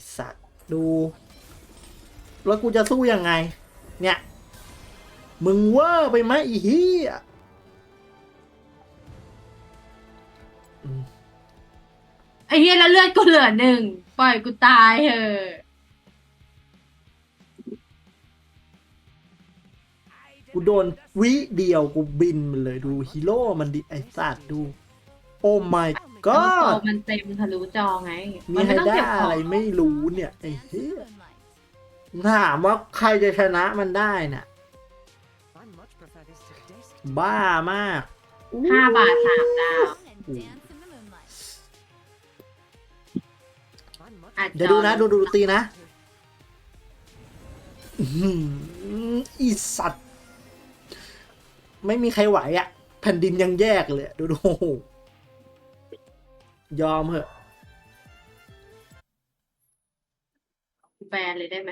อ้สัตว์ดู แล้วกูจะสู้ยังไง เนี่ย มึงเวอร์ไปไหมอีเหี้ยอืมไอ้เหี้ยแล้วเลือดกูเหลือหนึ่งปล่อยกูตายเถอะกูโดนวิเดียวกูบินมันเลยดูฮีโร่มันดิไอ้สัตว์ดู โอ้ my ก็ god มันเต็มทะลุจอไงมีมันไฮไม่ต้องด้าเก็บขออะไรงไม่รู้เนี่ยไอ้เหี้ยถามว่าใครจะชนะมันได้น่ะ บ้ามากห้าบาทสามดาวอาจเดี๋ยวดูนะดูดูดูตีนะอื้อหืออีสัตว์ ไม่มีใครไหวอะ่ะ แผ่นดินยังแยกเลยอะดูดูโอ้โห ยอมเหอะ แบนเลยได้ไหม